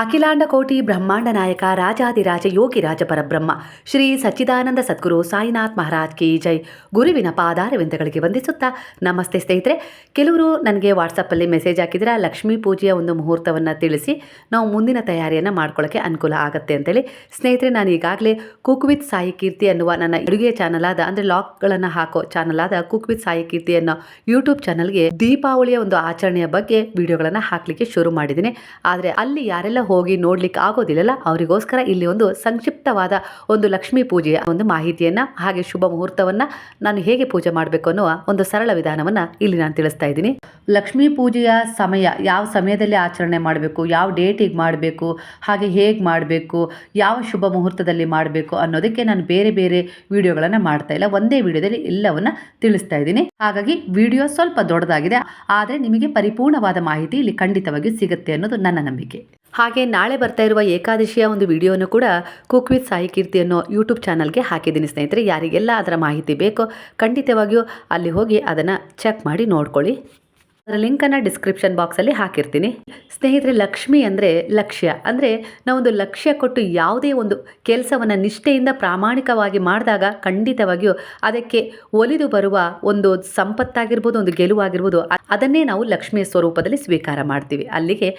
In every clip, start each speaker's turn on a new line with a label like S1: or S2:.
S1: ಅಖಿಲಾಂಡ ಕೋಟಿ ಬ್ರಹ್ಮಾಂಡ ನಾಯಕ ರಾಜಾದಿರಾಜ ಯೋಗಿ ರಾಜ ಪರಬ್ರಹ್ಮ, ಶ್ರೀ ಸಚ್ಚಿದಾನಂದ ಸದ್ಗುರು ಸಾಯಿನಾಥ್ ಮಹಾರಾಜ್ ಕಿ ಜೈ. ಗುರುವಿನ ಪಾದಾರವಿಂದಗಳಿಗೆ ವಂದಿಸುತ್ತಾ ನಮಸ್ತೆ ಸ್ನೇಹಿತರೆ. ಕೆಲವರು ನನಗೆ ವಾಟ್ಸಪ್ಪಲ್ಲಿ ಮೆಸೇಜ್ ಹಾಕಿದ್ರೆ ಲಕ್ಷ್ಮೀ ಪೂಜೆಯ ಒಂದು ಮುಹೂರ್ತವನ್ನು ತಿಳಿಸಿ ನಾವು ಮುಂದಿನ ತಯಾರಿಯನ್ನು ಮಾಡ್ಕೊಳ್ಳೋಕ್ಕೆ ಅನುಕೂಲ ಆಗುತ್ತೆ ಅಂತೇಳಿ. ಸ್ನೇಹಿತರೆ, ನಾನು ಈಗಾಗಲೇ ಕುಕ್ ವಿತ್ ಸಾಯಿ ಕೀರ್ತಿ ಅನ್ನುವ ನನ್ನ ಅಡುಗೆ ಚಾನಲ್ ಆದ, ಅಂದರೆ ಲಾಕ್ಗಳನ್ನು ಹಾಕೋ ಚಾನಲ್ ಆದ ಕುಕ್ ವಿತ್ ಸಾಯಿ ಕೀರ್ತಿ ಅನ್ನೋ ಯೂಟ್ಯೂಬ್ ಚಾನಲ್ಗೆ ದೀಪಾವಳಿಯ ಒಂದು ಆಚರಣೆಯ ಬಗ್ಗೆ ವಿಡಿಯೋಗಳನ್ನು ಹಾಕಲಿಕ್ಕೆ ಶುರು ಮಾಡಿದ್ದೀನಿ. ಆದರೆ ಅಲ್ಲಿ ಯಾರೆಲ್ಲ ಹೋಗಿ ನೋಡ್ಲಿಕ್ಕೆ ಆಗೋದಿಲ್ಲಲ್ಲ? ಅವರಿಗೋಸ್ಕರ ಇಲ್ಲಿ ಒಂದು ಸಂಕ್ಷಿಪ್ತವಾದ ಒಂದು ಲಕ್ಷ್ಮೀ ಪೂಜೆಯ ಒಂದು ಮಾಹಿತಿಯನ್ನು ಹಾಗೆ ಶುಭ ಮುಹೂರ್ತವನ್ನು ನಾನು ಹೇಗೆ ಪೂಜೆ ಮಾಡಬೇಕು ಅನ್ನುವ ಒಂದು ಸರಳ ವಿಧಾನವನ್ನು ಇಲ್ಲಿ ನಾನು ತಿಳಿಸ್ತಾ ಇದ್ದೀನಿ. ಲಕ್ಷ್ಮೀ ಪೂಜೆಯ ಸಮಯ ಯಾವ ಸಮಯದಲ್ಲಿ ಆಚರಣೆ ಮಾಡಬೇಕು? ಯಾವ ಡೇಟಿಗೆ ಮಾಡಬೇಕು? ಹಾಗೆ ಹೇಗೆ ಮಾಡಬೇಕು? ಯಾವ ಶುಭ ಮುಹೂರ್ತದಲ್ಲಿ ಮಾಡಬೇಕು ಅನ್ನೋದಕ್ಕೆ ನಾನು ಬೇರೆ ಬೇರೆ ವಿಡಿಯೋಗಳನ್ನು ಮಾಡ್ತಾ ಇಲ್ಲ. ಒಂದೇ ವಿಡಿಯೋದಲ್ಲಿ ಎಲ್ಲವನ್ನ ತಿಳಿಸ್ತಾ ಇದ್ದೀನಿ. ಹಾಗಾಗಿ ವಿಡಿಯೋ ಸ್ವಲ್ಪ ದೊಡ್ಡದಾಗಿದೆ. ಆದರೆ ನಿಮಗೆ ಪರಿಪೂರ್ಣವಾದ ಮಾಹಿತಿ ಇಲ್ಲಿ ಖಂಡಿತವಾಗಿ ಸಿಗುತ್ತೆ ಅನ್ನೋದು ನನ್ನ ನಂಬಿಕೆ. ಹಾಗೆ ನಾಳೆ ಬರ್ತಾ ಇರುವ ಏಕಾದಶಿಯ ಒಂದು ವಿಡಿಯೋನು ಕೂಡ ಕುಕ್ ವಿತ್ ಸಾಯಿ ಕೀರ್ತಿ ಅನ್ನೋ ಯೂಟ್ಯೂಬ್ ಚಾನಲ್ಗೆ ಹಾಕಿದ್ದೀನಿ ಸ್ನೇಹಿತರೆ. ಯಾರಿಗೆಲ್ಲ ಅದರ ಮಾಹಿತಿ ಬೇಕೋ ಖಂಡಿತವಾಗಿಯೂ ಅಲ್ಲಿ ಹೋಗಿ ಅದನ್ನು ಚೆಕ್ ಮಾಡಿ ನೋಡ್ಕೊಳ್ಳಿ. ಅದರ ಲಿಂಕನ್ನು ಡಿಸ್ಕ್ರಿಪ್ಷನ್ ಬಾಕ್ಸಲ್ಲಿ ಹಾಕಿರ್ತೀನಿ. ಸ್ನೇಹಿತರೆ, ಲಕ್ಷ್ಮಿ ಅಂದರೆ ಲಕ್ಷ್ಯ. ಅಂದರೆ ನಾವೊಂದು ಲಕ್ಷ್ಯ ಕೊಟ್ಟು ಯಾವುದೇ ಒಂದು ಕೆಲಸವನ್ನು ನಿಷ್ಠೆಯಿಂದ ಪ್ರಾಮಾಣಿಕವಾಗಿ ಮಾಡಿದಾಗ ಖಂಡಿತವಾಗಿಯೂ ಅದಕ್ಕೆ ಒಲಿದು ಬರುವ ಒಂದು ಸಂಪತ್ತಾಗಿರ್ಬೋದು, ಒಂದು ಗೆಲುವಾಗಿರ್ಬೋದು, ಅದನ್ನೇ ನಾವು ಲಕ್ಷ್ಮಿಯ ಸ್ವರೂಪದಲ್ಲಿ ಸ್ವೀಕಾರ ಮಾಡ್ತೀವಿ. ಅಲ್ಲಿಗೆ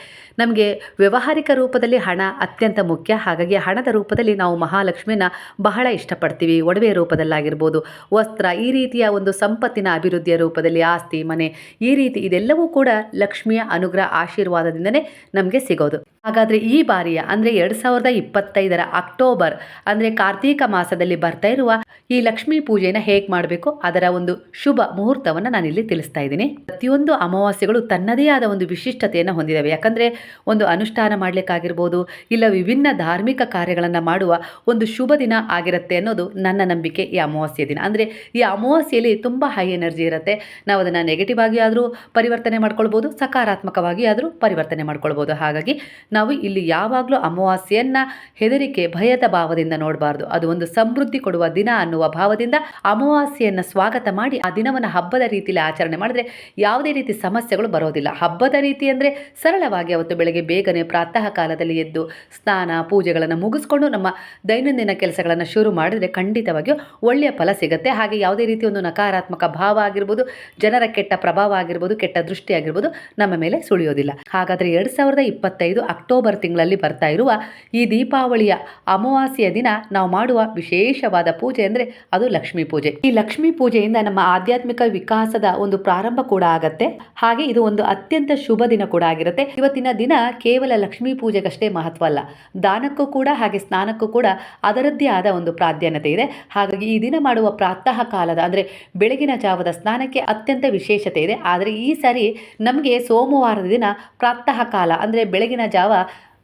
S1: ನಮಗೆ ವ್ಯವಹಾರಿಕ ರೂಪದಲ್ಲಿ ಹಣ ಅತ್ಯಂತ ಮುಖ್ಯ. ಹಾಗಾಗಿ ಹಣದ ರೂಪದಲ್ಲಿ ನಾವು ಮಹಾಲಕ್ಷ್ಮಿನ ಬಹಳ ಇಷ್ಟಪಡ್ತೀವಿ. ಒಡವೆ ರೂಪದಲ್ಲಾಗಿರ್ಬೋದು, ವಸ್ತ್ರ, ಈ ರೀತಿಯ ಒಂದು ಸಂಪತ್ತಿನ ಅಭಿವೃದ್ಧಿಯ ರೂಪದಲ್ಲಿ ಆಸ್ತಿ, ಮನೆ ಈ ರೀತಿ ಇದೆಲ್ಲವೂ ಕೂಡ ಲಕ್ಷ್ಮಿಯ ಅನುಗ್ರಹ ಆಶೀರ್ವಾದದಿಂದನೇ ನಮಗೆ ಸಿಗೋದು. ಹಾಗಾದರೆ ಈ ಬಾರಿಯ, ಅಂದರೆ ಎರಡು ಸಾವಿರದ ಇಪ್ಪತ್ತೈದರ ಅಕ್ಟೋಬರ್, ಅಂದರೆ ಕಾರ್ತೀಕ ಮಾಸದಲ್ಲಿ ಬರ್ತಾ ಇರುವ ಈ ಲಕ್ಷ್ಮೀ ಪೂಜೆನ ಹೇಗೆ ಮಾಡಬೇಕು? ಅದರ ಒಂದು ಶುಭ ಮುಹೂರ್ತವನ್ನು ನಾನಿಲ್ಲಿ ತಿಳಿಸ್ತಾ ಇದ್ದೀನಿ. ಪ್ರತಿಯೊಂದು ಅಮಾವಾಸ್ಯೆಗಳು ತನ್ನದೇ ಆದ ಒಂದು ವಿಶಿಷ್ಟತೆಯನ್ನು ಹೊಂದಿದ್ದಾವೆ ಯಾಕಂದರೆ ಒಂದು ಅನುಷ್ಠಾನ ಮಾಡಲಿಕ್ಕಾಗಿರ್ಬೋದು, ಇಲ್ಲ ವಿಭಿನ್ನ ಧಾರ್ಮಿಕ ಕಾರ್ಯಗಳನ್ನು ಮಾಡುವ ಒಂದು ಶುಭ ದಿನ ಆಗಿರುತ್ತೆ ಅನ್ನೋದು ನನ್ನ ನಂಬಿಕೆ ಈ ಅಮಾವಾಸ್ಯೆ ದಿನ. ಅಂದರೆ ಈ ಅಮಾವಾಸ್ಯೆಯಲ್ಲಿ ತುಂಬ ಹೈ ಎನರ್ಜಿ ಇರುತ್ತೆ. ನಾವು ಅದನ್ನು ನೆಗೆಟಿವ್ ಆಗಿ ಆದರೂ ಪರಿವರ್ತನೆ ಮಾಡ್ಕೊಳ್ಬೋದು, ಸಕಾರಾತ್ಮಕವಾಗಿ ಆದರೂ ಪರಿವರ್ತನೆ ಮಾಡ್ಕೊಳ್ಬೋದು. ಹಾಗಾಗಿ ನಾವು ಇಲ್ಲಿ ಯಾವಾಗಲೂ ಅಮಾವಾಸ್ಯೆಯನ್ನು ಹೆದರಿಕೆ, ಭಯದ ಭಾವದಿಂದ ನೋಡಬಾರ್ದು. ಅದು ಒಂದು ಸಮೃದ್ಧಿ ಕೊಡುವ ದಿನ ಅನ್ನುವ ಭಾವದಿಂದ ಅಮಾವಾಸ್ಯೆಯನ್ನು ಸ್ವಾಗತ ಮಾಡಿ ಆ ದಿನವನ್ನು ಹಬ್ಬದ ರೀತಿಯಲ್ಲಿ ಆಚರಣೆ ಮಾಡಿದ್ರೆ ಯಾವುದೇ ರೀತಿ ಸಮಸ್ಯೆಗಳು ಬರೋದಿಲ್ಲ. ಹಬ್ಬದ ರೀತಿ ಅಂದರೆ ಸರಳವಾಗಿ ಅವತ್ತು ಬೆಳಗ್ಗೆ ಬೇಗನೆ ಪ್ರಾತಃ ಕಾಲದಲ್ಲಿ ಎದ್ದು ಸ್ನಾನ, ಪೂಜೆಗಳನ್ನು ಮುಗಿಸ್ಕೊಂಡು ನಮ್ಮ ದೈನಂದಿನ ಕೆಲಸಗಳನ್ನು ಶುರು ಮಾಡಿದ್ರೆ ಖಂಡಿತವಾಗಿಯೂ ಒಳ್ಳೆಯ ಫಲ ಸಿಗುತ್ತೆ. ಹಾಗೆ ಯಾವುದೇ ರೀತಿ ಒಂದು ನಕಾರಾತ್ಮಕ ಭಾವ ಆಗಿರ್ಬೋದು, ಜನರ ಕೆಟ್ಟ ಪ್ರಭಾವ ಆಗಿರ್ಬೋದು, ಕೆಟ್ಟ ದೃಷ್ಟಿ ಆಗಿರ್ಬೋದು ನಮ್ಮ ಮೇಲೆ ಸುಳಿಯೋದಿಲ್ಲ. ಹಾಗಾದರೆ ಎರಡು ಸಾವಿರದ ಇಪ್ಪತ್ತೈದು ಅಕ್ಟೋಬರ್ ತಿಂಗಳಲ್ಲಿ ಬರ್ತಾ ಇರುವ ಈ ದೀಪಾವಳಿಯ ಅಮಾವಾಸ್ಯೆಯ ದಿನ ನಾವು ಮಾಡುವ ವಿಶೇಷವಾದ ಪೂಜೆ ಅಂದರೆ ಅದು ಲಕ್ಷ್ಮೀ ಪೂಜೆ. ಈ ಲಕ್ಷ್ಮೀ ಪೂಜೆಯಿಂದ ನಮ್ಮ ಆಧ್ಯಾತ್ಮಿಕ ವಿಕಾಸದ ಒಂದು ಪ್ರಾರಂಭ ಕೂಡ ಆಗತ್ತೆ. ಹಾಗೆ ಇದು ಒಂದು ಅತ್ಯಂತ ಶುಭ ದಿನ ಕೂಡ ಆಗಿರುತ್ತೆ. ಇವತ್ತಿನ ದಿನ ಕೇವಲ ಲಕ್ಷ್ಮೀ ಪೂಜೆಗಷ್ಟೇ ಮಹತ್ವ ಅಲ್ಲ. ದಾನಕ್ಕೂ ಕೂಡ ಹಾಗೆ ಸ್ನಾನಕ್ಕೂ ಕೂಡ ಅದರದ್ದೇ ಆದ ಒಂದು ಪ್ರಾಧಾನ್ಯತೆ ಇದೆ. ಹಾಗಾಗಿ ಈ ದಿನ ಮಾಡುವ ಪ್ರಾತಃ ಕಾಲದ ಅಂದರೆ ಬೆಳಗಿನ ಜಾವದ ಸ್ನಾನಕ್ಕೆ ಅತ್ಯಂತ ವಿಶೇಷತೆ ಇದೆ. ಆದರೆ ಈ ಸಾರಿ, ನಮಗೆ ಸೋಮವಾರದ ದಿನ ಪ್ರಾತಃ ಕಾಲ, ಅಂದರೆ ಬೆಳಗಿನ ಜಾವ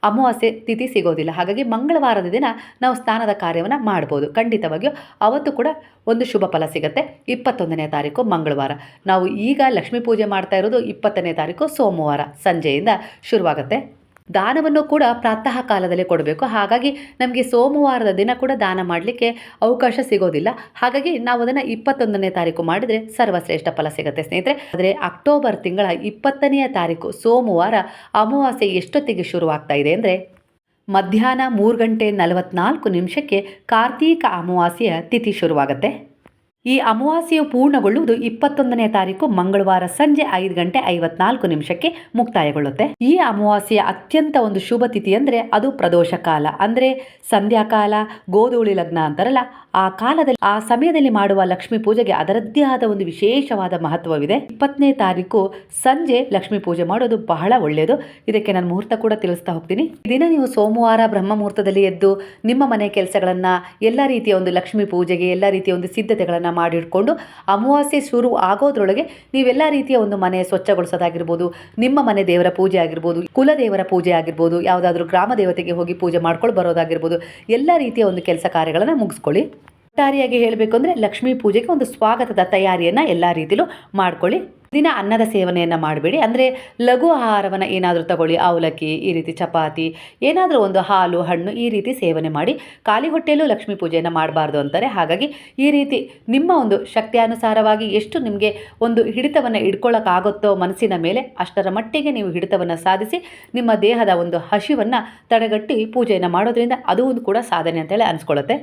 S1: ಅಮಾವಾಸ್ಯೆ ತಿಥಿ ಸಿಗೋದಿಲ್ಲ. ಹಾಗಾಗಿ ಮಂಗಳವಾರದ ದಿನ ನಾವು ಸ್ನಾನದ ಕಾರ್ಯವನ್ನು ಮಾಡ್ಬೋದು. ಖಂಡಿತವಾಗಿಯೂ ಅವತ್ತು ಕೂಡ ಒಂದು ಶುಭ ಫಲ ಸಿಗುತ್ತೆ. ಇಪ್ಪತ್ತೊಂದನೇ ತಾರೀಕು ಮಂಗಳವಾರ. ನಾವು ಈಗ ಲಕ್ಷ್ಮೀ ಪೂಜೆ ಮಾಡ್ತಾ ಇರೋದು ಇಪ್ಪತ್ತನೇ ತಾರೀಕು ಸೋಮವಾರ ಸಂಜೆಯಿಂದ ಶುರುವಾಗುತ್ತೆ. ದಾನವನ್ನು ಕೂಡ ಪ್ರಾತಃ ಕಾಲದಲ್ಲೇ ಕೊಡಬೇಕು. ಹಾಗಾಗಿ ನಮಗೆ ಸೋಮವಾರದ ದಿನ ಕೂಡ ದಾನ ಮಾಡಲಿಕ್ಕೆ ಅವಕಾಶ ಸಿಗೋದಿಲ್ಲ. ಹಾಗಾಗಿ ನಾವು ಅದನ್ನು ಇಪ್ಪತ್ತೊಂದನೇ ತಾರೀಕು ಮಾಡಿದರೆ ಸರ್ವಶ್ರೇಷ್ಠ ಫಲ ಸಿಗುತ್ತೆ ಸ್ನೇಹಿತರೆ. ಆದರೆ ಅಕ್ಟೋಬರ್ ತಿಂಗಳ ಇಪ್ಪತ್ತನೆಯ ತಾರೀಕು ಸೋಮವಾರ ಅಮಾವಾಸ್ಯೆ ಎಷ್ಟೊತ್ತಿಗೆ ಶುರುವಾಗ್ತಾ ಇದೆ ಅಂದರೆ ಮಧ್ಯಾಹ್ನ ಮೂರು ಗಂಟೆ ನಲವತ್ನಾಲ್ಕು ನಿಮಿಷಕ್ಕೆ ಕಾರ್ತೀಕ ಅಮಾವಾಸ್ಯೆಯ ತಿಥಿ ಶುರುವಾಗುತ್ತೆ. ಈ ಅಮಾವಾಸ್ಯೆಯು ಪೂರ್ಣಗೊಳ್ಳುವುದು ಇಪ್ಪತ್ತೊಂದನೇ ತಾರೀಕು ಮಂಗಳವಾರ ಸಂಜೆ ಐದು ಗಂಟೆ ಐವತ್ನಾಲ್ಕು ನಿಮಿಷಕ್ಕೆ ಮುಕ್ತಾಯಗೊಳ್ಳುತ್ತೆ. ಈ ಅಮಾವಾಸ್ಯೆಯ ಅತ್ಯಂತ ಒಂದು ಶುಭ ತಿಥಿ ಅಂದರೆ ಅದು ಪ್ರದೋಷ ಕಾಲ. ಅಂದರೆ ಸಂಧ್ಯಾಕಾಲ ಗೋಧೂಳಿ ಲಗ್ನ ಅಂತಾರಲ್ಲ, ಆ ಕಾಲದಲ್ಲಿ, ಆ ಸಮಯದಲ್ಲಿ ಮಾಡುವ ಲಕ್ಷ್ಮೀ ಪೂಜೆಗೆ ಅದರದ್ದೇ ಆದ ಒಂದು ವಿಶೇಷವಾದ ಮಹತ್ವವಿದೆ. ಇಪ್ಪತ್ತನೇ ತಾರೀಕು ಸಂಜೆ ಲಕ್ಷ್ಮೀ ಪೂಜೆ ಮಾಡೋದು ಬಹಳ ಒಳ್ಳೆಯದು. ಇದಕ್ಕೆ ನಾನು ಮುಹೂರ್ತ ಕೂಡ ತಿಳಿಸ್ತಾ ಹೋಗ್ತೀನಿ. ದಿನ ನೀವು ಸೋಮವಾರ ಬ್ರಹ್ಮ ಮುಹೂರ್ತದಲ್ಲಿ ಎದ್ದು ನಿಮ್ಮ ಮನೆ ಕೆಲಸಗಳನ್ನು, ಎಲ್ಲ ರೀತಿಯ ಒಂದು ಲಕ್ಷ್ಮೀ ಪೂಜೆಗೆ, ಎಲ್ಲ ರೀತಿಯ ಒಂದು ಸಿದ್ಧತೆಗಳನ್ನು ಮಾಡಿಟ್ಕೊಂಡು ಅಮಾವಾಸ್ಯೆ ಶುರು ಆಗೋದ್ರೊಳಗೆ ನೀವೆಲ್ಲ ರೀತಿಯ ಒಂದು ಮನೆ ಸ್ವಚ್ಛಗೊಳಿಸೋದಾಗಿರ್ಬೋದು, ನಿಮ್ಮ ಮನೆ ದೇವರ ಪೂಜೆ ಆಗಿರ್ಬೋದು, ಕುಲದೇವರ ಪೂಜೆ ಆಗಿರ್ಬೋದು, ಯಾವುದಾದ್ರೂ ಗ್ರಾಮ ದೇವತೆಗೆ ಹೋಗಿ ಪೂಜೆ ಮಾಡ್ಕೊಂಡು ಬರೋದಾಗಿರ್ಬೋದು, ಎಲ್ಲ ರೀತಿಯ ಒಂದು ಕೆಲಸ ಕಾರ್ಯಗಳನ್ನು ಮುಗಿಸ್ಕೊಳ್ಳಿ. ಒಟ್ಟಾರೆಯಾಗಿ ಹೇಳಬೇಕು ಅಂದರೆ ಲಕ್ಷ್ಮೀ ಪೂಜೆಗೆ ಒಂದು ಸ್ವಾಗತದ ತಯಾರಿಯನ್ನು ಎಲ್ಲ ರೀತಿಲೂ ಮಾಡ್ಕೊಳ್ಳಿ. ದಿನ ಅನ್ನದ ಸೇವನೆಯನ್ನು ಮಾಡಬೇಡಿ. ಅಂದರೆ ಲಘು ಆಹಾರವನ್ನು ಏನಾದರೂ ತಗೊಳ್ಳಿ. ಅವಲಕ್ಕಿ, ಈ ರೀತಿ ಚಪಾತಿ, ಏನಾದರೂ ಒಂದು ಹಾಲು, ಹಣ್ಣು, ಈ ರೀತಿ ಸೇವನೆ ಮಾಡಿ. ಖಾಲಿ ಹೊಟ್ಟೆಯಲ್ಲೂ ಲಕ್ಷ್ಮೀ ಪೂಜೆಯನ್ನು ಮಾಡಬಾರ್ದು ಅಂತಾರೆ. ಹಾಗಾಗಿ ಈ ರೀತಿ ನಿಮ್ಮ ಒಂದು ಶಕ್ತಿಯಾನುಸಾರವಾಗಿ ಎಷ್ಟು ನಿಮಗೆ ಒಂದು ಹಿಡಿತವನ್ನು ಇಟ್ಕೊಳ್ಳೋಕ್ಕಾಗುತ್ತೋ ಮನಸ್ಸಿನ ಮೇಲೆ ಅಷ್ಟರ ಮಟ್ಟಿಗೆ ನೀವು ಹಿಡಿತವನ್ನು ಸಾಧಿಸಿ ನಿಮ್ಮ ದೇಹದ ಒಂದು ಹಸಿವನ್ನು ತಡೆಗಟ್ಟಿ ಪೂಜೆಯನ್ನು ಮಾಡೋದ್ರಿಂದ ಅದು ಒಂದು ಕೂಡ ಸಾಧನೆ ಅಂತೇಳಿ ಅನಿಸ್ಕೊಳ್ಳುತ್ತೆ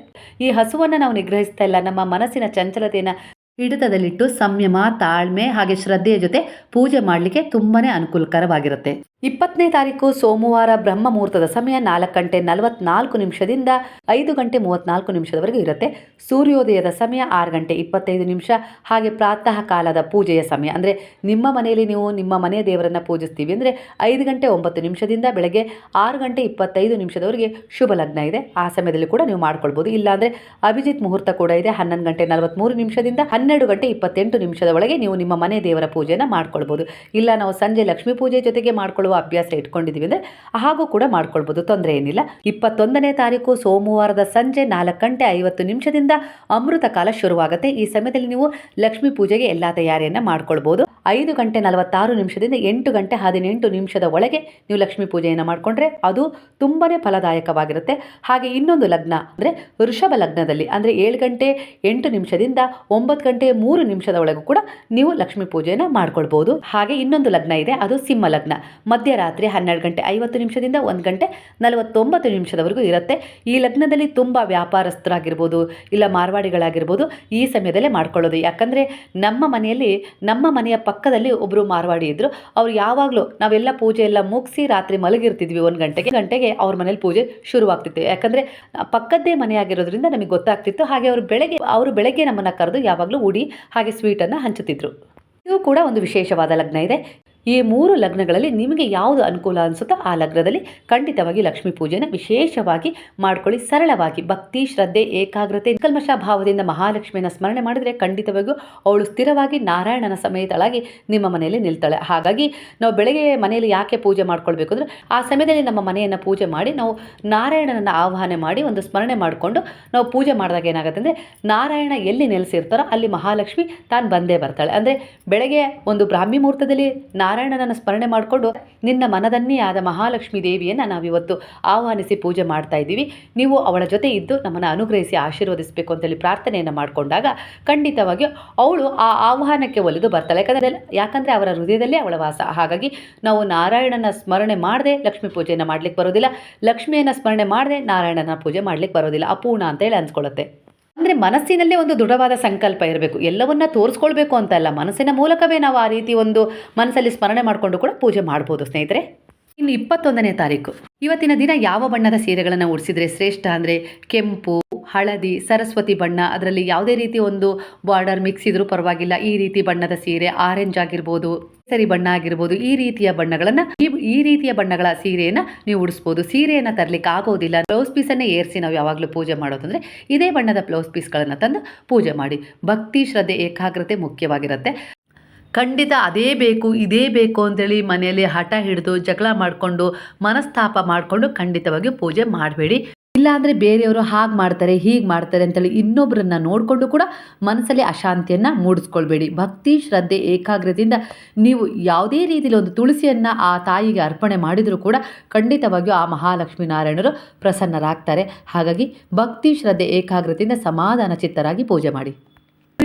S1: ಈ ಹಸುವನ್ನು ನಾವು ನಿಗ್ರಹಿಸ್ತಾ ಇಲ್ಲ. ನಮ್ಮ ಮನಸ್ಸಿನ ಚಂಚಲತೆಯನ್ನು ಹಿಡಿತದಲ್ಲಿಟ್ಟು ಸಂಯಮ ತಾಳ್ಮೆ ಹಾಗೆ ಶ್ರದ್ಧೆಯ ಜೊತೆ ಪೂಜೆ ಮಾಡಲಿಕ್ಕೆ ತುಂಬಾ ಅನುಕೂಲಕರವಾಗಿರುತ್ತೆ. ಇಪ್ಪತ್ತನೇ ತಾರೀಕು ಸೋಮವಾರ ಬ್ರಹ್ಮ ಮುಹೂರ್ತದ ಸಮಯ ನಾಲ್ಕು ಗಂಟೆ ನಲವತ್ನಾಲ್ಕು ನಿಮಿಷದಿಂದ ಐದು ಗಂಟೆ ಮೂವತ್ನಾಲ್ಕು ನಿಮಿಷದವರೆಗೂ ಇರುತ್ತೆ. ಸೂರ್ಯೋದಯದ ಸಮಯ ಆರು ಗಂಟೆ ಇಪ್ಪತ್ತೈದು ನಿಮಿಷ. ಹಾಗೆ ಪ್ರಾತಃ ಕಾಲದ ಪೂಜೆಯ ಸಮಯ. ಅಂದರೆ ನಿಮ್ಮ ಮನೆಯಲ್ಲಿ ನೀವು ನಿಮ್ಮ ಮನೆಯ ದೇವರನ್ನು ಪೂಜಿಸ್ತೀವಿ ಅಂದರೆ ಐದು ಗಂಟೆ ಒಂಬತ್ತು ನಿಮಿಷದಿಂದ ಬೆಳಗ್ಗೆ ಆರು ಗಂಟೆ ಇಪ್ಪತ್ತೈದು ನಿಮಿಷದವರೆಗೆ ಶುಭ ಲಗ್ನ ಇದೆ. ಆ ಸಮಯದಲ್ಲಿ ಕೂಡ ನೀವು ಮಾಡ್ಕೊಳ್ಬೋದು. ಇಲ್ಲಾಂದರೆ ಅಭಿಜಿತ್ ಮುಹೂರ್ತ ಕೂಡ ಇದೆ. ಹನ್ನೊಂದು ಗಂಟೆ ನಲವತ್ತ್ಮೂರು ನಿಮಿಷದಿಂದ ಹನ್ನೆರಡು ಗಂಟೆ ಇಪ್ಪತ್ತೆಂಟು ನಿಮಿಷದ ಒಳಗೆ ನೀವು ನಿಮ್ಮ ಮನೆ ದೇವರ ಪೂಜೆಯನ್ನು ಮಾಡ್ಕೊಳ್ಬೋದು. ಇಲ್ಲ ನಾವು ಸಂಜೆ ಲಕ್ಷ್ಮೀ ಪೂಜೆ ಜೊತೆಗೆ ಮಾಡ್ಕೊಳ್ಳುವ ಅಭ್ಯಾಸ ಇಟ್ಕೊಂಡಿದ್ದೀವಿ ಅಂದರೆ ಹಾಗೂ ಕೂಡ ಮಾಡ್ಕೊಳ್ಬೋದು, ತೊಂದರೆ ಏನಿಲ್ಲ. ಇಪ್ಪತ್ತೊಂದನೇ ತಾರೀಕು ಸೋಮವಾರದ ಸಂಜೆ ನಾಲ್ಕು ಗಂಟೆ ಐವತ್ತು ನಿಮಿಷದಿಂದ ಅಮೃತ ಕಾಲ ಶುರುವಾಗುತ್ತೆ. ಈ ಸಮಯದಲ್ಲಿ ನೀವು ಲಕ್ಷ್ಮೀ ಪೂಜೆಗೆ ಎಲ್ಲ ತಯಾರಿಯನ್ನು ಮಾಡ್ಕೊಳ್ಬೋದು. ಐದು ಗಂಟೆ ನಲವತ್ತಾರು ನಿಮಿಷದಿಂದ ಎಂಟು ಗಂಟೆ ಹದಿನೆಂಟು ನಿಮಿಷದ ಒಳಗೆ ನೀವು ಲಕ್ಷ್ಮೀ ಪೂಜೆಯನ್ನು ಮಾಡಿಕೊಂಡ್ರೆ ಅದು ತುಂಬಾ ಫಲದಾಯಕವಾಗಿರುತ್ತೆ. ಹಾಗೆ ಇನ್ನೊಂದು ಲಗ್ನ ಅಂದರೆ ವೃಷಭ ಲಗ್ನದಲ್ಲಿ ಅಂದರೆ ಏಳು ಗಂಟೆ ಎಂಟು ನಿಮಿಷದಿಂದ ಒಂಬತ್ತು ಗಂಟೆ ಮೂರು ನಿಮಿಷದ ಒಳಗೂ ಕೂಡ ನೀವು ಲಕ್ಷ್ಮೀ ಪೂಜೆಯನ್ನು ಮಾಡ್ಕೊಳ್ಬೋದು. ಹಾಗೆ ಇನ್ನೊಂದು ಲಗ್ನ ಇದೆ, ಅದು ಸಿಂಹ ಲಗ್ನ. ಮಧ್ಯರಾತ್ರಿ ಹನ್ನೆರಡು ಗಂಟೆ ಐವತ್ತು ನಿಮಿಷದಿಂದ ಒಂದು ಗಂಟೆ ನಲವತ್ತೊಂಬತ್ತು ನಿಮಿಷದವರೆಗೂ ಇರುತ್ತೆ. ಈ ಲಗ್ನದಲ್ಲಿ ತುಂಬ ವ್ಯಾಪಾರಸ್ಥರಾಗಿರ್ಬೋದು, ಇಲ್ಲ ಮಾರ್ವಾಡಿಗಳಾಗಿರ್ಬೋದು, ಈ ಸಮಯದಲ್ಲೇ ಮಾಡ್ಕೊಳ್ಳೋದು. ಯಾಕಂದರೆ ನಮ್ಮ ಮನೆಯಲ್ಲಿ, ನಮ್ಮ ಮನೆಯ ಪಕ್ಕದಲ್ಲಿ ಒಬ್ಬರು ಮಾರ್ವಾಡಿ ಇದ್ದರು ಅವ್ರು ಯಾವಾಗಲೂ ನಾವೆಲ್ಲ ಪೂಜೆ ಎಲ್ಲ ಮುಗಿಸಿ ರಾತ್ರಿ ಮಲಗಿರ್ತಿದ್ವಿ ಒಂದು ಗಂಟೆಗೆ ಗಂಟೆಗೆ ಅವ್ರ ಮನೇಲಿ ಪೂಜೆ ಶುರುವಾಗ್ತಿತ್ತು. ಯಾಕಂದರೆ ಪಕ್ಕದ್ದೇ ಮನೆಯಾಗಿರೋದ್ರಿಂದ ನಮಗೆ ಗೊತ್ತಾಗ್ತಿತ್ತು. ಹಾಗೆ ಅವರು ಬೆಳಗ್ಗೆ ಅವರು ಬೆಳಗ್ಗೆ ನಮ್ಮನ್ನು ಕರೆದು ಯಾವಾಗಲೂ ಉಡಿ ಹಾಗೆ ಸ್ವೀಟನ್ನು ಹಂಚುತ್ತಿದ್ರು. ಇದು ಕೂಡ ಒಂದು ವಿಶೇಷವಾದ ಲಗ್ನ ಇದೆ. ಈ ಮೂರು ಲಗ್ನಗಳಲ್ಲಿ ನಿಮಗೆ ಯಾವುದು ಅನುಕೂಲ ಅನಿಸುತ್ತೋ ಆ ಲಗ್ನದಲ್ಲಿ ಖಂಡಿತವಾಗಿ ಲಕ್ಷ್ಮೀ ಪೂಜೆಯನ್ನು ವಿಶೇಷವಾಗಿ ಮಾಡ್ಕೊಳ್ಳಿ. ಸರಳವಾಗಿ ಭಕ್ತಿ, ಶ್ರದ್ಧೆ, ಏಕಾಗ್ರತೆ, ಕಲ್ಮಶ ಭಾವದಿಂದ ಮಹಾಲಕ್ಷ್ಮಿಯನ್ನು ಸ್ಮರಣೆ ಮಾಡಿದರೆ ಖಂಡಿತವಾಗಿಯೂ ಅವಳು ಸ್ಥಿರವಾಗಿ ನಾರಾಯಣನ ಸಮೇತಳಾಗಿ ನಿಮ್ಮ ಮನೆಯಲ್ಲಿ ನಿಲ್ತಾಳೆ. ಹಾಗಾಗಿ ನಾವು ಬೆಳಗ್ಗೆ ಮನೆಯಲ್ಲಿ ಯಾಕೆ ಪೂಜೆ ಮಾಡ್ಕೊಳ್ಬೇಕು ಅಂದರೆ ಆ ಸಮಯದಲ್ಲಿ ನಮ್ಮ ಮನೆಯನ್ನು ಪೂಜೆ ಮಾಡಿ ನಾವು ನಾರಾಯಣನನ್ನು ಆಹ್ವಾನ ಮಾಡಿ ಒಂದು ಸ್ಮರಣೆ ಮಾಡಿಕೊಂಡು ನಾವು ಪೂಜೆ ಮಾಡಿದಾಗ ಏನಾಗುತ್ತೆ ಅಂದರೆ ನಾರಾಯಣ ಎಲ್ಲಿ ನೆಲೆಸಿರ್ತಾರೋ ಅಲ್ಲಿ ಮಹಾಲಕ್ಷ್ಮಿ ತಾನು ಬಂದೇ ಬರ್ತಾಳೆ. ಅಂದರೆ ಬೆಳಗ್ಗೆ ಒಂದು ಬ್ರಾಹ್ಮಿ ಮುಹೂರ್ತದಲ್ಲಿ ನಾರಾಯಣನನ್ನು ಸ್ಮರಣೆ ಮಾಡಿಕೊಂಡು ನಿನ್ನ ಮನದನ್ನೇ ಆದ ಮಹಾಲಕ್ಷ್ಮಿ ದೇವಿಯನ್ನು ನಾವಿವತ್ತು ಆಹ್ವಾನಿಸಿ ಪೂಜೆ ಮಾಡ್ತಾ ಇದ್ದೀವಿ. ನೀವು ಅವಳ ಜೊತೆ ಇದ್ದು ನಮ್ಮನ್ನು ಅನುಗ್ರಹಿಸಿ ಆಶೀರ್ವದಿಸಬೇಕು ಅಂತೇಳಿ ಪ್ರಾರ್ಥನೆಯನ್ನು ಮಾಡಿಕೊಂಡಾಗ ಖಂಡಿತವಾಗಿಯೂ ಅವಳು ಆ ಆಹ್ವಾನಕ್ಕೆ ಒಲಿದು ಬರ್ತಾಳೆ. ಯಾಕಂದರೆ ಯಾಕಂದರೆ ಅವರ ಹೃದಯದಲ್ಲೇ ಅವಳ ವಾಸ. ಹಾಗಾಗಿ ನಾವು ನಾರಾಯಣನ ಸ್ಮರಣೆ ಮಾಡದೆ ಲಕ್ಷ್ಮೀ ಪೂಜೆಯನ್ನು ಮಾಡ್ಲಿಕ್ಕೆ ಬರೋದಿಲ್ಲ. ಲಕ್ಷ್ಮಿಯನ್ನು ಸ್ಮರಣೆ ಮಾಡದೆ ನಾರಾಯಣನ ಪೂಜೆ ಮಾಡ್ಲಿಕ್ಕೆ ಬರೋದಿಲ್ಲ. ಅಪೂರ್ಣ ಅಂತೇಳಿ ಅನ್ಸ್ಕೊಳ್ಳುತ್ತೆ ಅಂದರೆ ಮನಸ್ಸಿನಲ್ಲೇ ಒಂದು ದೃಢವಾದ ಸಂಕಲ್ಪ ಇರಬೇಕು. ಎಲ್ಲವನ್ನ ತೋರಿಸ್ಕೊಳ್ಬೇಕು ಅಂತ ಅಲ್ಲ ಮನಸ್ಸಿನ ಮೂಲಕವೇ ನಾವು ಆ ರೀತಿ ಒಂದು ಮನಸ್ಸಲ್ಲಿ ಸ್ಮರಣೆ ಮಾಡಿಕೊಂಡು ಕೂಡ ಪೂಜೆ ಮಾಡ್ಬೋದು ಸ್ನೇಹಿತರೆ. ಇನ್ನು ಇಪ್ಪತ್ತೊಂದನೇ ತಾರೀಕು. ಇವತ್ತಿನ ದಿನ ಯಾವ ಬಣ್ಣದ ಸೀರೆಗಳನ್ನು ಉಡಿಸಿದ್ರೆ ಶ್ರೇಷ್ಠ ಅಂದರೆ ಕೆಂಪು, ಹಳದಿ, ಸರಸ್ವತಿ ಬಣ್ಣ, ಅದರಲ್ಲಿ ಯಾವುದೇ ರೀತಿ ಒಂದು ಬಾರ್ಡರ್ ಮಿಕ್ಸ್ ಇದ್ರೂ ಪರವಾಗಿಲ್ಲ. ಈ ರೀತಿ ಬಣ್ಣದ ಸೀರೆ ಆರೆಂಜ್ ಆಗಿರ್ಬೋದು ಸರಿ ಬಣ್ಣ ಆಗಿರ್ಬೋದು, ಈ ರೀತಿಯ ಬಣ್ಣಗಳನ್ನು ಈ ಈ ರೀತಿಯ ಬಣ್ಣಗಳ ಸೀರೆಯನ್ನು ನೀವು ಉಡಿಸ್ಬೋದು. ಸೀರೆಯನ್ನು ತರಲಿಕ್ಕೆ ಆಗೋದಿಲ್ಲ. ಬ್ಲೌಸ್ ಪೀಸನ್ನೇ ಏರಿಸಿ ನಾವು ಯಾವಾಗಲೂ ಪೂಜೆ ಮಾಡೋದಂದರೆ ಇದೇ ಬಣ್ಣದ ಬ್ಲೌಸ್ ಪೀಸ್ಗಳನ್ನು ತಂದು ಪೂಜೆ ಮಾಡಿ. ಭಕ್ತಿ, ಶ್ರದ್ಧೆ, ಏಕಾಗ್ರತೆ ಮುಖ್ಯವಾಗಿರುತ್ತೆ. ಖಂಡಿತ ಅದೇ ಬೇಕು, ಇದೇ ಬೇಕು ಅಂತೇಳಿ ಮನೆಯಲ್ಲಿ ಹಠ ಹಿಡಿದು ಜಗಳ ಮಾಡಿಕೊಂಡು, ಮನಸ್ತಾಪ ಮಾಡಿಕೊಂಡು ಖಂಡಿತವಾಗಿ ಪೂಜೆ ಮಾಡಬೇಡಿ. ಇಲ್ಲಾಂದರೆ ಬೇರೆಯವರು ಹಾಗೆ ಮಾಡ್ತಾರೆ, ಹೀಗೆ ಮಾಡ್ತಾರೆ ಅಂತೇಳಿ ಇನ್ನೊಬ್ಬರನ್ನ ನೋಡಿಕೊಂಡು ಕೂಡ ಮನಸ್ಸಲ್ಲಿ ಅಶಾಂತಿಯನ್ನು ಮೂಡಿಸ್ಕೊಳ್ಬೇಡಿ. ಭಕ್ತಿ, ಶ್ರದ್ಧೆ, ಏಕಾಗ್ರತೆಯಿಂದ ನೀವು ಯಾವುದೇ ರೀತಿಯಲ್ಲಿ ಒಂದು ತುಳಸಿಯನ್ನು ಆ ತಾಯಿಗೆ ಅರ್ಪಣೆ ಮಾಡಿದರೂ ಕೂಡ ಖಂಡಿತವಾಗಿಯೂ ಆ ಮಹಾಲಕ್ಷ್ಮೀ ನಾರಾಯಣರು ಪ್ರಸನ್ನರಾಗ್ತಾರೆ. ಹಾಗಾಗಿ ಭಕ್ತಿ, ಶ್ರದ್ಧೆ, ಏಕಾಗ್ರತೆಯಿಂದ ಸಮಾಧಾನ ಚಿತ್ತರಾಗಿ ಪೂಜೆ ಮಾಡಿ.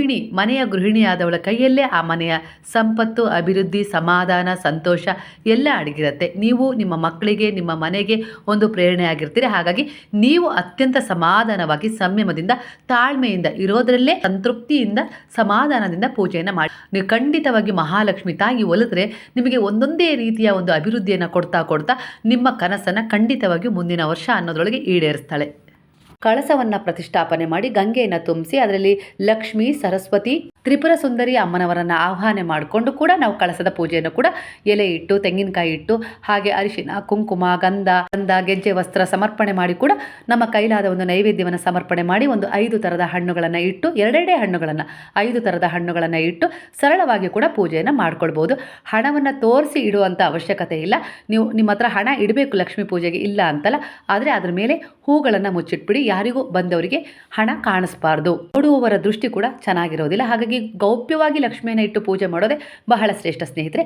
S1: ಗೃಹಿಣಿ, ಮನೆಯ ಗೃಹಿಣಿಯಾದವಳ ಕೈಯಲ್ಲೇ ಆ ಮನೆಯ ಸಂಪತ್ತು, ಅಭಿವೃದ್ಧಿ, ಸಮಾಧಾನ, ಸಂತೋಷ ಎಲ್ಲ ಅಡಗಿರುತ್ತೆ. ನೀವು ನಿಮ್ಮ ಮಕ್ಕಳಿಗೆ, ನಿಮ್ಮ ಮನೆಗೆ ಒಂದು ಪ್ರೇರಣೆ ಆಗಿರ್ತೀರಿ ಹಾಗಾಗಿ ನೀವು ಅತ್ಯಂತ ಸಮಾಧಾನವಾಗಿ, ಸಂಯಮದಿಂದ, ತಾಳ್ಮೆಯಿಂದ ಇರೋದರಲ್ಲೇ ಸಂತೃಪ್ತಿಯಿಂದ, ಸಮಾಧಾನದಿಂದ ಪೂಜೆಯನ್ನು ಮಾಡಿ. ನೀವು ಖಂಡಿತವಾಗಿ ಮಹಾಲಕ್ಷ್ಮಿ ತಾಯಿ ಒಲಿದ್ರೆ ನಿಮಗೆ ಒಂದೊಂದೇ ರೀತಿಯ ಒಂದು ಅಭಿವೃದ್ಧಿಯನ್ನು ಕೊಡ್ತಾ ಕೊಡ್ತಾ ನಿಮ್ಮ ಕನಸನ್ನು ಖಂಡಿತವಾಗಿ ಮುಂದಿನ ವರ್ಷ ಅನ್ನೋದ್ರೊಳಗೆ ಈಡೇರಿಸ್ತಾಳೆ. ಕಳಸವನ್ನು ಪ್ರತಿಷ್ಠಾಪನೆ ಮಾಡಿ ಗಂಗೆಯನ್ನು ತುಂಬಿಸಿ ಅದರಲ್ಲಿ ಲಕ್ಷ್ಮಿ ಸರಸ್ವತಿ ತ್ರಿಪುರ ಸುಂದರಿ ಅಮ್ಮನವರನ್ನು ಆಹ್ವಾನ ಮಾಡಿಕೊಂಡು ಕೂಡ ನಾವು ಕಳಸದ ಪೂಜೆಯನ್ನು ಕೂಡ ಎಲೆ ಇಟ್ಟು, ತೆಂಗಿನಕಾಯಿ ಇಟ್ಟು, ಹಾಗೆ ಅರಿಶಿನ, ಕುಂಕುಮ, ಗಂಧ ಗಂಧ, ಗೆಜ್ಜೆ, ವಸ್ತ್ರ ಸಮರ್ಪಣೆ ಮಾಡಿ ಕೂಡ ನಮ್ಮ ಕೈಲಾದ ಒಂದು ನೈವೇದ್ಯವನ್ನು ಸಮರ್ಪಣೆ ಮಾಡಿ ಒಂದು ಐದು ಥರದ ಹಣ್ಣುಗಳನ್ನು ಇಟ್ಟು, ಎರಡೆರಡೇ ಹಣ್ಣುಗಳನ್ನು ಐದು ಥರದ ಹಣ್ಣುಗಳನ್ನು ಇಟ್ಟು ಸರಳವಾಗಿ ಕೂಡ ಪೂಜೆಯನ್ನು ಮಾಡ್ಕೊಳ್ಬೋದು. ಹಣವನ್ನು ತೋರಿಸಿ ಇಡುವಂಥ ಅವಶ್ಯಕತೆ ಇಲ್ಲ. ನೀವು ನಿಮ್ಮ ಹತ್ರ ಹಣ ಇಡಬೇಕು ಲಕ್ಷ್ಮೀ ಪೂಜೆಗೆ ಇಲ್ಲ ಅಂತಲ್ಲ, ಆದರೆ ಅದರ ಮೇಲೆ ಹೂಗಳನ್ನು ಮುಚ್ಚಿಟ್ಬಿಡಿ. ಯಾರಿಗೂ ಬಂದವರಿಗೆ ಹಣ ಕಾಣಿಸ್ಬಾರ್ದು. ನೋಡುವವರ ದೃಷ್ಟಿ ಕೂಡ ಚೆನ್ನಾಗಿರೋದಿಲ್ಲ. ಹಾಗಾಗಿ ಗೌಪ್ಯವಾಗಿ ಲಕ್ಷ್ಮಿಯನ್ನು ಇಟ್ಟು ಪೂಜೆ ಮಾಡೋದೇ ಬಹಳ ಶ್ರೇಷ್ಠ ಸ್ನೇಹಿತರೆ.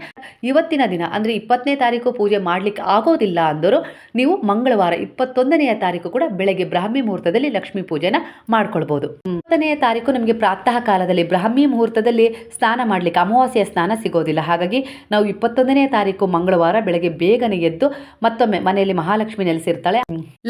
S1: ಇವತ್ತಿನ ದಿನ ಅಂದರೆ ಇಪ್ಪತ್ತನೇ ತಾರೀಕು ಪೂಜೆ ಮಾಡಲಿಕ್ಕೆ ಆಗೋದಿಲ್ಲ ಅಂದರು ನೀವು ಮಂಗಳವಾರ ಇಪ್ಪತ್ತೊಂದನೆಯ ತಾರೀಕು ಕೂಡ ಬೆಳಗ್ಗೆ ಬ್ರಾಹ್ಮಿ ಮುಹೂರ್ತದಲ್ಲಿ ಲಕ್ಷ್ಮೀ ಪೂಜೆನ ಮಾಡ್ಕೊಳ್ಬೋದು. ಇಪ್ಪತ್ತನೆಯ ತಾರೀಕು ನಮಗೆ ಪ್ರಾತಃ ಕಾಲದಲ್ಲಿ ಬ್ರಾಹ್ಮಿ ಮುಹೂರ್ತದಲ್ಲಿ ಸ್ನಾನ ಮಾಡಲಿಕ್ಕೆ ಅಮಾವಾಸ್ಯೆಯ ಸ್ನಾನ ಸಿಗೋದಿಲ್ಲ. ಹಾಗಾಗಿ ನಾವು ಇಪ್ಪತ್ತೊಂದನೇ ತಾರೀಕು ಮಂಗಳವಾರ ಬೆಳಗ್ಗೆ ಬೇಗನೆ ಎದ್ದು ಮತ್ತೊಮ್ಮೆ ಮನೆಯಲ್ಲಿ ಮಹಾಲಕ್ಷ್ಮಿ ನೆಲೆಸಿರ್ತಾಳೆ.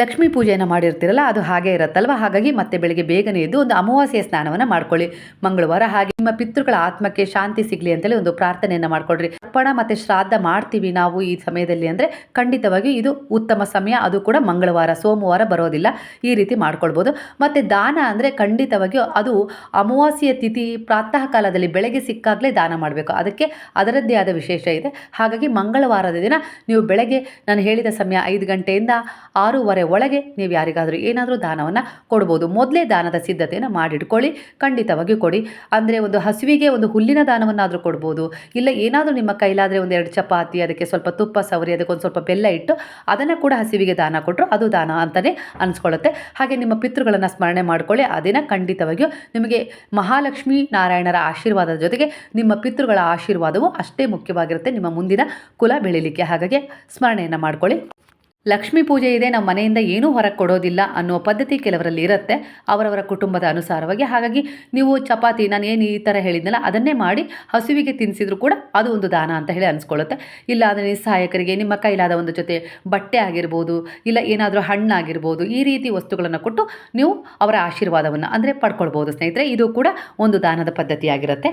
S1: ಲಕ್ಷ್ಮೀ ಪೂಜೆಯನ್ನು ಮಾಡಿರ್ತೀರಲ್ಲ ಅದು ಹಾಗೆ ಇರುತ್ತಲ್ವ? ಹಾಗಾಗಿ ಮತ್ತೆ ಬೆಳಗ್ಗೆ ಬೇಗನೆ ಎದ್ದು ಒಂದು ಅಮಾವಾಸ್ಯೆಯ ಸ್ನಾನವನ್ನು ಮಾಡ್ಕೊಳ್ಳಿ. ಮಂಗಳವಾರ ಹಾಗೆ ನಿಮ್ಮ ಪಿತೃಗಳ ಆತ್ಮಕ್ಕೆ ಶಾಂತಿ ಸಿಗಲಿ ಅಂತೇಳಿ ಒಂದು ಪ್ರಾರ್ಥನೆಯನ್ನು ಮಾಡ್ಕೊಳ್ರಿ. ಅರ್ಪಣ ಮತ್ತು ಶ್ರಾದ್ದ ಮಾಡ್ತೀವಿ ನಾವು ಈ ಸಮಯದಲ್ಲಿ ಅಂದರೆ ಖಂಡಿತವಾಗಿ ಇದು ಉತ್ತಮ ಸಮಯ, ಅದು ಕೂಡ ಮಂಗಳವಾರ, ಸೋಮವಾರ ಬರೋದಿಲ್ಲ. ಈ ರೀತಿ ಮಾಡ್ಕೊಳ್ಬೋದು. ಮತ್ತು ದಾನ ಅಂದರೆ ಖಂಡಿತವಾಗಿ ಅದು ಅಮಾವಾಸ್ಯೆಯ ತಿಥಿ, ಪ್ರಾತಃ ಕಾಲದಲ್ಲಿ ಬೆಳಗ್ಗೆ ಸಿಕ್ಕಾಗಲೇ ದಾನ ಮಾಡಬೇಕು. ಅದಕ್ಕೆ ಅದರದ್ದೇ ಆದ ವಿಶೇಷ ಇದೆ. ಹಾಗಾಗಿ ಮಂಗಳವಾರದ ದಿನ ನೀವು ಬೆಳಗ್ಗೆ ನಾನು ಹೇಳಿದ ಸಮಯ ಐದು ಗಂಟೆಯಿಂದ ಆರೂವರೆ ಒಳಗೆ ನೀವು ಯಾರಿಗಾದರೂ ಏನಾದರೂ ದಾನವನ್ನು ಕೊಡ್ಬೋದು. ಮೊದಲೇ ದಾನದ ಸಿದ್ಧತೆಯನ್ನು ಮಾಡಿಟ್ಕೊಳ್ಳಿ. ಖಂಡಿತವಾಗಿಯೂ ಕೊಡಿ. ಅಂದರೆ ಒಂದು ಹಸುವಿಗೆ ಒಂದು ಹುಲ್ಲಿನ ದಾನವನ್ನಾದರೂ ಕೊಡ್ಬೋದು. ಇಲ್ಲ ಏನಾದರೂ ನಿಮ್ಮ ಕೈಲಾದರೆ ಒಂದು ಎರಡು ಚಪಾತಿ, ಅದಕ್ಕೆ ಸ್ವಲ್ಪ ತುಪ್ಪ ಸವರಿ, ಅದಕ್ಕೆ ಒಂದು ಸ್ವಲ್ಪ ಬೆಲ್ಲ ಇಟ್ಟು ಅದನ್ನು ಕೂಡ ಹಸಿವಿಗೆ ದಾನ ಕೊಟ್ಟರು ಅದು ದಾನ ಅಂತಲೇ ಅನಿಸ್ಕೊಳ್ಳುತ್ತೆ. ಹಾಗೆ ನಿಮ್ಮ ಪಿತೃಗಳನ್ನು ಸ್ಮರಣೆ ಮಾಡ್ಕೊಳ್ಳಿ. ಆ ದಿನ ಖಂಡಿತವಾಗಿಯೂ ನಿಮಗೆ ಮಹಾಲಕ್ಷ್ಮೀ ನಾರಾಯಣರ ಆಶೀರ್ವಾದದ ಜೊತೆಗೆ ನಿಮ್ಮ ಪಿತೃಗಳ ಆಶೀರ್ವಾದವು ಅಷ್ಟೇ ಮುಖ್ಯವಾಗಿರುತ್ತೆ. ನಿಮ್ಮ ಮುಂದಿನ ಕುಲ ಬೆಳೀಲಿಕ್ಕೆ ಹಾಗಾಗಿ ಸ್ಮರಣೆಯನ್ನು ಮಾಡ್ಕೊಳ್ಳಿ. ಲಕ್ಷ್ಮೀ ಪೂಜೆ ಇದೆ, ನಮ್ಮ ಮನೆಯಿಂದ ಏನೂ ಹೊರಗೆ ಕೊಡೋದಿಲ್ಲ ಅನ್ನೋ ಪದ್ಧತಿ ಕೆಲವರಲ್ಲಿ ಇರುತ್ತೆ. ಅವರವರ ಕುಟುಂಬದ ಅನುಸಾರವಾಗಿ. ಹಾಗಾಗಿ ನೀವು ಚಪಾತಿ, ನಾನು ಏನು ಈ ಥರ ಹೇಳಿದ್ನಲ್ಲ, ಅದನ್ನೇ ಮಾಡಿ ಹಸುವಿಗೆ ತಿನ್ನಿಸಿದ್ರು ಕೂಡ ಅದು ಒಂದು ದಾನ ಅಂತ ಹೇಳಿ ಅನಿಸ್ಕೊಳ್ಳುತ್ತೆ. ಇಲ್ಲ ಅಂದರೆ ನಿಸ್ಸಹಾಯಕರಿಗೆ, ನಿಮ್ಮ ಕೈಲಾದ ಒಂದು ಜೊತೆ ಬಟ್ಟೆ ಆಗಿರ್ಬೋದು, ಇಲ್ಲ ಏನಾದರೂ ಹಣ್ಣಾಗಿರ್ಬೋದು ಈ ರೀತಿ ವಸ್ತುಗಳನ್ನು ಕೊಟ್ಟು ನೀವು ಅವರ ಆಶೀರ್ವಾದವನ್ನು ಅಂದರೆ ಪಡ್ಕೊಳ್ಬೋದು ಸ್ನೇಹಿತರೆ. ಇದು ಕೂಡ ಒಂದು ದಾನದ ಪದ್ಧತಿಯಾಗಿರುತ್ತೆ.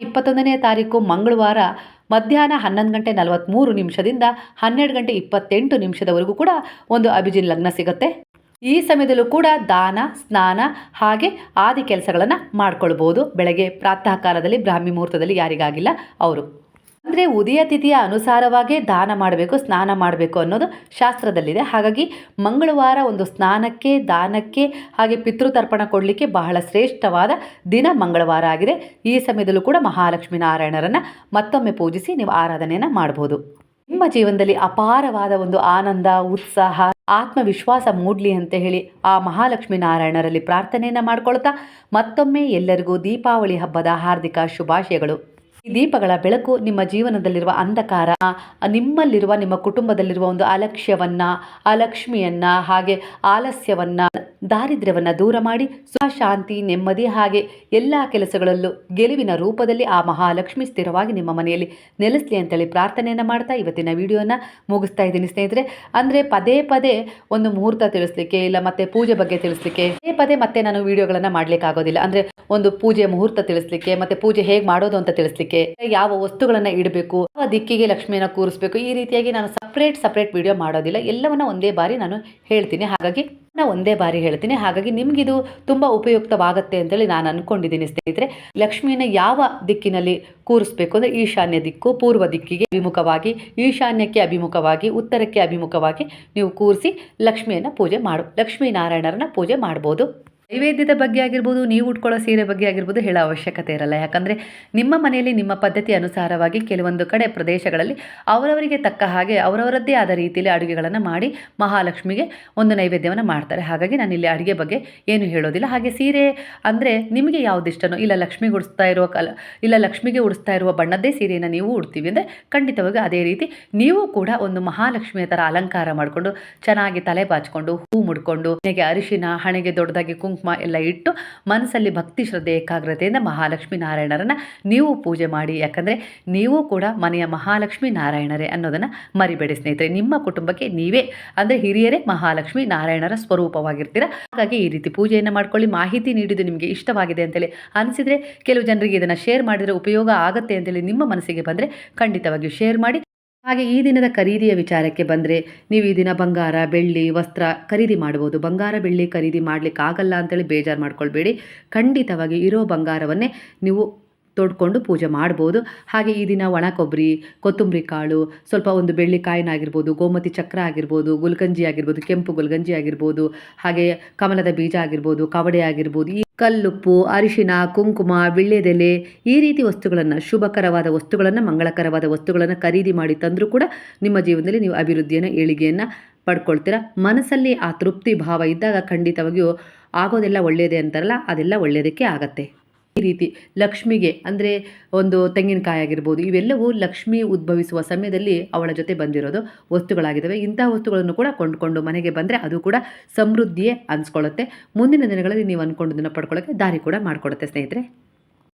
S1: ಇಪ್ಪತ್ತೊಂದನೇ ತಾರೀಕು ಮಂಗಳವಾರ ಮಧ್ಯಾಹ್ನ ಹನ್ನೊಂದು ಗಂಟೆ ನಲವತ್ತ್ಮೂರು ನಿಮಿಷದಿಂದ ಹನ್ನೆರಡು ಗಂಟೆ ಇಪ್ಪತ್ತೆಂಟು ನಿಮಿಷದವರೆಗೂ ಕೂಡ ಒಂದು ಅಭಿಜಿನ್ ಲಗ್ನ ಸಿಗುತ್ತೆ. ಈ ಸಮಯದಲ್ಲೂ ಕೂಡ ದಾನ, ಸ್ನಾನ ಹಾಗೆ ಆದಿ ಕೆಲಸಗಳನ್ನು ಮಾಡ್ಕೊಳ್ಬೋದು. ಬೆಳಗ್ಗೆ ಪ್ರಾತಃ ಕಾಲದಲ್ಲಿ ಬ್ರಾಹ್ಮಿ ಮುಹೂರ್ತದಲ್ಲಿ ಯಾರಿಗಾಗಿಲ್ಲ, ಅವರು. ಅಂದರೆ ಉದಯ ತಿಥಿಯ ಅನುಸಾರವಾಗೇ ದಾನ ಮಾಡಬೇಕು, ಸ್ನಾನ ಮಾಡಬೇಕು ಅನ್ನೋದು ಶಾಸ್ತ್ರದಲ್ಲಿದೆ. ಹಾಗಾಗಿ ಮಂಗಳವಾರ ಒಂದು ಸ್ನಾನಕ್ಕೆ, ದಾನಕ್ಕೆ, ಹಾಗೆ ಪಿತೃತರ್ಪಣ ಕೊಡಲಿಕ್ಕೆ ಬಹಳ ಶ್ರೇಷ್ಠವಾದ ದಿನ ಮಂಗಳವಾರ ಆಗಿದೆ. ಈ ಸಮಯದಲ್ಲೂ ಕೂಡ ಮಹಾಲಕ್ಷ್ಮೀ ನಾರಾಯಣರನ್ನು ಮತ್ತೊಮ್ಮೆ ಪೂಜಿಸಿ ನೀವು ಆರಾಧನೆಯನ್ನು ಮಾಡ್ಬೋದು. ನಿಮ್ಮ ಜೀವನದಲ್ಲಿ ಅಪಾರವಾದ ಒಂದು ಆನಂದ, ಉತ್ಸಾಹ, ಆತ್ಮವಿಶ್ವಾಸ ಮೂಡಲಿ ಅಂತ ಹೇಳಿ ಆ ಮಹಾಲಕ್ಷ್ಮೀ ನಾರಾಯಣರಲ್ಲಿ ಪ್ರಾರ್ಥನೆಯನ್ನು ಮಾಡ್ಕೊಳ್ತಾ ಮತ್ತೊಮ್ಮೆ ಎಲ್ಲರಿಗೂ ದೀಪಾವಳಿ ಹಬ್ಬದ ಹಾರ್ದಿಕ ಶುಭಾಶಯಗಳು. ಈ ದೀಪಗಳ ಬೆಳಕು ನಿಮ್ಮ ಜೀವನದಲ್ಲಿರುವ ಅಂಧಕಾರ, ನಿಮ್ಮಲ್ಲಿರುವ ನಿಮ್ಮ ಕುಟುಂಬದಲ್ಲಿರುವ ಒಂದು ಅಲಕ್ಷ್ಯವನ್ನ, ಅಲಕ್ಷ್ಮಿಯನ್ನ ಹಾಗೆ ಆಲಸ್ಯವನ್ನ, ದಾರಿದ್ರ್ಯವನ್ನ ದೂರ ಮಾಡಿ ಸುಖ, ಶಾಂತಿ, ನೆಮ್ಮದಿ ಹಾಗೆ ಎಲ್ಲ ಕೆಲಸಗಳಲ್ಲೂ ಗೆಲುವಿನ ರೂಪದಲ್ಲಿ ಆ ಮಹಾಲಕ್ಷ್ಮಿ ಸ್ಥಿರವಾಗಿ ನಿಮ್ಮ ಮನೆಯಲ್ಲಿ ನೆಲೆಸಲಿ ಅಂತೇಳಿ ಪ್ರಾರ್ಥನೆಯನ್ನು ಮಾಡ್ತಾ ಇವತ್ತಿನ ವಿಡಿಯೋನ ಮುಗಿಸ್ತಾ ಇದ್ದೀನಿ ಸ್ನೇಹಿತರೆ. ಅಂದರೆ ಪದೇ ಪದೇ ಒಂದು ಮುಹೂರ್ತ ತಿಳಿಸ್ಲಿಕ್ಕೆ ಇಲ್ಲ ಮತ್ತೆ ಪೂಜೆ ಬಗ್ಗೆ ತಿಳಿಸ್ಲಿಕ್ಕೆ, ಪದೇ ಪದೇ ಮತ್ತೆ ನಾನು ವಿಡಿಯೋಗಳನ್ನ ಮಾಡ್ಲಿಕ್ಕೆ ಆಗೋದಿಲ್ಲ ಅಂದರೆ ಒಂದು ಪೂಜೆ ಮುಹೂರ್ತ ತಿಳಿಸ್ಲಿಕ್ಕೆ ಮತ್ತೆ ಪೂಜೆ ಹೇಗೆ ಮಾಡೋದು ಅಂತ ತಿಳಿಸ್ಲಿಕ್ಕೆ ಯಾವ ವಸ್ತುಗಳನ್ನ ಇಡಬೇಕು, ಯಾವ ದಿಕ್ಕಿಗೆ ಲಕ್ಷ್ಮಿಯನ್ನ ಕೂರಿಸಬೇಕು, ಈ ರೀತಿಯಾಗಿ ನಾನು ಸಪ್ರೇಟ್ ಸಪ್ರೇಟ್ ವಿಡಿಯೋ ಮಾಡೋದಿಲ್ಲ. ಎಲ್ಲವನ್ನ ಒಂದೇ ಬಾರಿ ನಾನು ಹೇಳ್ತೀನಿ. ಹಾಗಾಗಿ ನಾನು ಒಂದೇ ಬಾರಿ ಹೇಳ್ತೀನಿ. ಹಾಗಾಗಿ ನಿಮಗಿದು ತುಂಬಾ ಉಪಯುಕ್ತವಾಗುತ್ತೆ ಅಂತೇಳಿ ನಾನು ಅನ್ಕೊಂಡಿದ್ದೀನಿ ಸ್ನೇಹಿತರೆ. ಲಕ್ಷ್ಮಿಯನ್ನು ಯಾವ ದಿಕ್ಕಿನಲ್ಲಿ ಕೂರಿಸ್ಬೇಕು ಅಂದ್ರೆ ಈಶಾನ್ಯ ದಿಕ್ಕು, ಪೂರ್ವ ದಿಕ್ಕಿಗೆ ಅಭಿಮುಖವಾಗಿ, ಈಶಾನ್ಯಕ್ಕೆ ಅಭಿಮುಖವಾಗಿ, ಉತ್ತರಕ್ಕೆ ಅಭಿಮುಖವಾಗಿ ನೀವು ಕೂರಿಸಿ ಲಕ್ಷ್ಮಿಯನ್ನು ಪೂಜೆ ಮಾಡು, ಲಕ್ಷ್ಮೀನಾರಾಯಣರನ್ನ ಪೂಜೆ ಮಾಡ್ಬೋದು. ನೈವೇದ್ಯದ ಬಗ್ಗೆ ಆಗಿರ್ಬೋದು, ನೀವು ಉಟ್ಕೊಳ್ಳೋ ಸೀರೆ ಬಗ್ಗೆ ಆಗಿರ್ಬೋದು ಹೇಳೋ ಅವಶ್ಯಕತೆ ಇರಲ್ಲ. ಯಾಕಂದರೆ ನಿಮ್ಮ ಮನೆಯಲ್ಲಿ, ನಿಮ್ಮ ಪದ್ಧತಿ ಅನುಸಾರವಾಗಿ ಕೆಲವೊಂದು ಕಡೆ ಪ್ರದೇಶಗಳಲ್ಲಿ ಅವರವರಿಗೆ ತಕ್ಕ ಹಾಗೆ, ಅವರವರದ್ದೇ ಆದ ರೀತಿಯಲ್ಲಿ ಅಡುಗೆಗಳನ್ನು ಮಾಡಿ ಮಹಾಲಕ್ಷ್ಮಿಗೆ ಒಂದು ನೈವೇದ್ಯವನ್ನು ಮಾಡ್ತಾರೆ. ಹಾಗಾಗಿ ನಾನು ಇಲ್ಲಿ ಅಡುಗೆ ಬಗ್ಗೆ ಏನು ಹೇಳೋದಿಲ್ಲ. ಹಾಗೆ ಸೀರೆ ಅಂದರೆ ನಿಮಗೆ ಯಾವ್ದು ಇಷ್ಟನೋ ಇಲ್ಲ ಲಕ್ಷ್ಮಿಗೆ ಉಡಿಸ್ತಾ ಇರುವ ಕಲ, ಇಲ್ಲ ಲಕ್ಷ್ಮಿಗೆ ಉಡಿಸ್ತಾ ಇರುವ ಬಣ್ಣದ್ದೇ ಸೀರೆಯನ್ನು ನೀವು ಉಡ್ತೀವಿ ಅಂದರೆ ಖಂಡಿತವಾಗಿ ಅದೇ ರೀತಿ ನೀವು ಕೂಡ ಒಂದು ಮಹಾಲಕ್ಷ್ಮಿಯ ಥರ ಅಲಂಕಾರ ಮಾಡಿಕೊಂಡು ಚೆನ್ನಾಗಿ ತಲೆ ಬಾಚಿಕೊಂಡು ಹೂ ಮುಡ್ಕೊಂಡು, ಹಣೆಗೆ ಅರಿಶಿನ, ಹಣೆಗೆ ದೊಡ್ಡದಾಗಿ ಕುಂಕುಮ ಎಲ್ಲ ಇಟ್ಟು ಮನಸ್ಸಲ್ಲಿ ಭಕ್ತಿ ಶ್ರದ್ಧೆ, ಏಕಾಗ್ರತೆಯಿಂದ ಮಹಾಲಕ್ಷ್ಮಿ ನಾರಾಯಣರನ್ನು ನೀವು ಪೂಜೆ ಮಾಡಿ. ಯಾಕಂದರೆ ನೀವು ಕೂಡ ಮನೆಯ ಮಹಾಲಕ್ಷ್ಮಿ ನಾರಾಯಣರೇ ಅನ್ನೋದನ್ನು ಮರಿಬೇಡಿ ಸ್ನೇಹಿತರೆ. ನಿಮ್ಮ ಕುಟುಂಬಕ್ಕೆ ನೀವೇ, ಅಂದರೆ ಹಿರಿಯರೇ ಮಹಾಲಕ್ಷ್ಮಿ ನಾರಾಯಣರ ಸ್ವರೂಪವಾಗಿರ್ತೀರ. ಹಾಗಾಗಿ ಈ ರೀತಿ ಪೂಜೆಯನ್ನು ಮಾಡ್ಕೊಳ್ಳಿ. ಮಾಹಿತಿ ನೀಡಿದ್ದು ನಿಮಗೆ ಇಷ್ಟವಾಗಿದೆ ಅಂತೇಳಿ ಅನಿಸಿದರೆ, ಕೆಲವು ಜನರಿಗೆ ಇದನ್ನು ಶೇರ್ ಮಾಡಿದರೆ ಉಪಯೋಗ ಆಗುತ್ತೆ ಅಂತೇಳಿ ನಿಮ್ಮ ಮನಸ್ಸಿಗೆ ಬಂದರೆ ಖಂಡಿತವಾಗಿಯೂ ಶೇರ್ ಮಾಡಿ. ಹಾಗೆ ಈ ದಿನದ ಖರೀದಿಯ ವಿಚಾರಕ್ಕೆ ಬಂದರೆ ನೀವು ಈ ದಿನ ಬಂಗಾರ, ಬೆಳ್ಳಿ, ವಸ್ತ್ರ ಖರೀದಿ ಮಾಡ್ಬೋದು. ಬಂಗಾರ, ಬೆಳ್ಳಿ ಖರೀದಿ ಮಾಡಲಿಕ್ಕೆ ಆಗಲ್ಲ ಅಂತೇಳಿ ಬೇಜಾರು ಮಾಡ್ಕೊಳ್ಬೇಡಿ. ಖಂಡಿತವಾಗಿ ಇರೋ ಬಂಗಾರವನ್ನೇ ನೀವು ತೊಡ್ಕೊಂಡು ಪೂಜೆ ಮಾಡ್ಬೋದು. ಹಾಗೆ ಈ ದಿನ ಒಣ ಕೊಬ್ಬರಿ, ಕೊತ್ತಂಬರಿ ಕಾಳು, ಸ್ವಲ್ಪ ಒಂದು ಬೆಳ್ಳಿ ಕಾಯಿನಾಗಿರ್ಬೋದು ಗೋಮತಿ ಚಕ್ರ ಆಗಿರ್ಬೋದು, ಗುಲ್ಗಂಜಿ ಆಗಿರ್ಬೋದು, ಕೆಂಪು ಗುಲ್ಗಂಜಿ ಆಗಿರ್ಬೋದು, ಹಾಗೆ ಕಮಲದ ಬೀಜ ಆಗಿರ್ಬೋದು, ಕವಡೆ ಆಗಿರ್ಬೋದು, ಈ ಕಲ್ಲುಪ್ಪು, ಅರಿಶಿನ, ಕುಂಕುಮ ವಿಳ್ಳೆದೆಲೆ ಈ ರೀತಿ ವಸ್ತುಗಳನ್ನು, ಶುಭಕರವಾದ ವಸ್ತುಗಳನ್ನು, ಮಂಗಳಕರವಾದ ವಸ್ತುಗಳನ್ನು ಖರೀದಿ ಮಾಡಿ ತಂದರೂ ಕೂಡ ನಿಮ್ಮ ಜೀವನದಲ್ಲಿ ನೀವು ಅಭಿವೃದ್ಧಿಯನ್ನು, ಏಳಿಗೆಯನ್ನು ಪಡ್ಕೊಳ್ತೀರ. ಮನಸ್ಸಲ್ಲಿ ಆ ತೃಪ್ತಿ ಭಾವ ಇದ್ದಾಗ ಖಂಡಿತವಾಗಿಯೂ ಆಗೋದೆಲ್ಲ ಒಳ್ಳೆಯದೇ ಅಂತಾರಲ್ಲ, ಅದೆಲ್ಲ ಒಳ್ಳೆಯದಕ್ಕೆ ಆಗತ್ತೆ. ಈ ರೀತಿ ಲಕ್ಷ್ಮಿಗೆ, ಅಂದರೆ ಒಂದು ತೆಂಗಿನಕಾಯಿ ಆಗಿರ್ಬೋದು, ಇವೆಲ್ಲವೂ ಲಕ್ಷ್ಮಿ ಉದ್ಭವಿಸುವ ಸಮಯದಲ್ಲಿ ಅವಳ ಜೊತೆ ಬಂದಿರೋದು ವಸ್ತುಗಳಾಗಿದ್ದಾವೆ. ಇಂಥ ವಸ್ತುಗಳನ್ನು ಕೂಡ ಕೊಂಡುಕೊಂಡು ಮನೆಗೆ ಬಂದರೆ ಅದು ಕೂಡ ಸಮೃದ್ಧಿಯೇ ಅನ್ಸ್ಕೊಳ್ಳುತ್ತೆ. ಮುಂದಿನ ದಿನಗಳಲ್ಲಿ ನೀವು ಅಂದ್ಕೊಂಡದನ್ನು ಪಡ್ಕೊಳ್ಳೋಕ್ಕೆ ದಾರಿ ಕೂಡ ಮಾಡಿಕೊಡುತ್ತೆ ಸ್ನೇಹಿತರೆ.